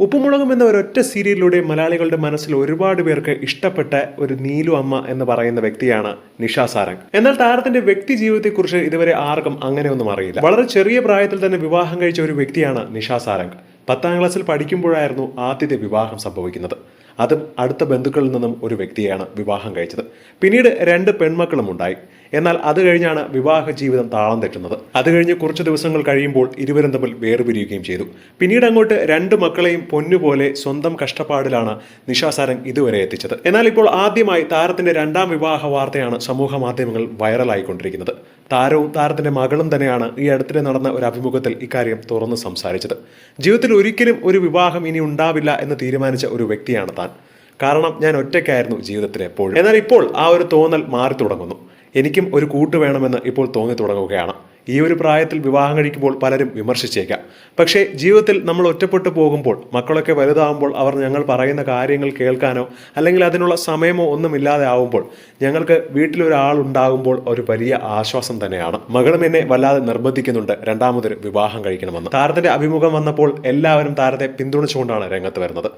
ഉപ്പുമുളകും എന്ന ഒരൊറ്റ സീരിയലിലൂടെ മലയാളികളുടെ മനസ്സിൽ ഒരുപാട് പേർക്ക് ഇഷ്ടപ്പെട്ട ഒരു നീലു അമ്മ എന്ന് പറയുന്ന വ്യക്തിയാണ് നിഷ സാരംഗ്. എന്നാൽ താരത്തിന്റെ വ്യക്തി ജീവിതത്തെക്കുറിച്ച് ഇതുവരെ ആർക്കും അങ്ങനെയൊന്നും അറിയില്ല. വളരെ ചെറിയ പ്രായത്തിൽ തന്നെ വിവാഹം കഴിച്ച ഒരു വ്യക്തിയാണ് നിഷ സാരംഗ്. പത്താം ക്ലാസ്സിൽ പഠിക്കുമ്പോഴായിരുന്നു ആദ്യത്തെ വിവാഹം സംഭവിക്കുന്നത്. അതും അടുത്ത ബന്ധുക്കളിൽ നിന്നും ഒരു വ്യക്തിയാണ് വിവാഹം കഴിച്ചത്. പിന്നീട് രണ്ട് പെൺമക്കളും ഉണ്ടായി എന്നാൽ അത് കഴിഞ്ഞാണ് വിവാഹ ജീവിതം താളം തെറ്റുന്നത്. അത് കഴിഞ്ഞ് കുറച്ച് ദിവസങ്ങൾ കഴിയുമ്പോൾ ഇരുവരും തമ്മിൽ വേർപിരിയുകയും ചെയ്തു. പിന്നീട് അങ്ങോട്ട് രണ്ട് മക്കളെയും പൊന്നുപോലെ സ്വന്തം കഷ്ടപ്പാടിലാണ് നിഷാസാരംഗ് ഇതുവരെ എത്തിച്ചത്. എന്നാൽ ഇപ്പോൾ ആദ്യമായി താരത്തിന്റെ രണ്ടാം വിവാഹ വാർത്തയാണ് സമൂഹ മാധ്യമങ്ങൾ വൈറലായിക്കൊണ്ടിരിക്കുന്നത്. താരവും താരത്തിന്റെ മകളും തന്നെയാണ് ഈ അടുത്തിടെ നടന്ന ഒരു അഭിമുഖത്തിൽ ഇക്കാര്യം തുറന്ന് സംസാരിച്ചത്. ജീവിതത്തിൽ ഒരിക്കലും ഒരു വിവാഹം ഇനി ഉണ്ടാവില്ല എന്ന് തീരുമാനിച്ച ഒരു വ്യക്തിയാണ് താൻ. കാരണം ഞാൻ ഒറ്റയ്ക്കായിരുന്നു ജീവിതത്തിൽ എപ്പോഴും. എന്നാൽ ഇപ്പോൾ ആ ഒരു തോന്നൽ മാറി തുടങ്ങുന്നു. എനിക്കും ഒരു കൂട്ട് വേണമെന്ന് ഇപ്പോൾ തോന്നി തുടങ്ങുകയാണ്. ഈ ഒരു പ്രായത്തിൽ വിവാഹം കഴിക്കുമ്പോൾ പലരും വിമർശിച്ചേക്കാം. പക്ഷേ ജീവിതത്തിൽ നമ്മൾ ഒറ്റപ്പെട്ടു പോകുമ്പോൾ മക്കളൊക്കെ വലുതാവുമ്പോൾ അവർ ഞങ്ങൾ പറയുന്ന കാര്യങ്ങൾ കേൾക്കാനോ അല്ലെങ്കിൽ അതിനുള്ള സമയമോ ഒന്നുമില്ലാതെ ആവുമ്പോൾ ഞങ്ങൾക്ക് വീട്ടിലൊരാളുണ്ടാകുമ്പോൾ ഒരു വലിയ ആശ്വാസം തന്നെയാണ്. മകളും എന്നെ വല്ലാതെ നിർബന്ധിക്കുന്നുണ്ട് രണ്ടാമതൊരു വിവാഹം കഴിക്കണമെന്ന്. താരത്തിന്റെ അഭിമുഖം വന്നപ്പോൾ എല്ലാവരും താരത്തെ പിന്തുണച്ചുകൊണ്ടാണ് രംഗത്ത് വരുന്നത്.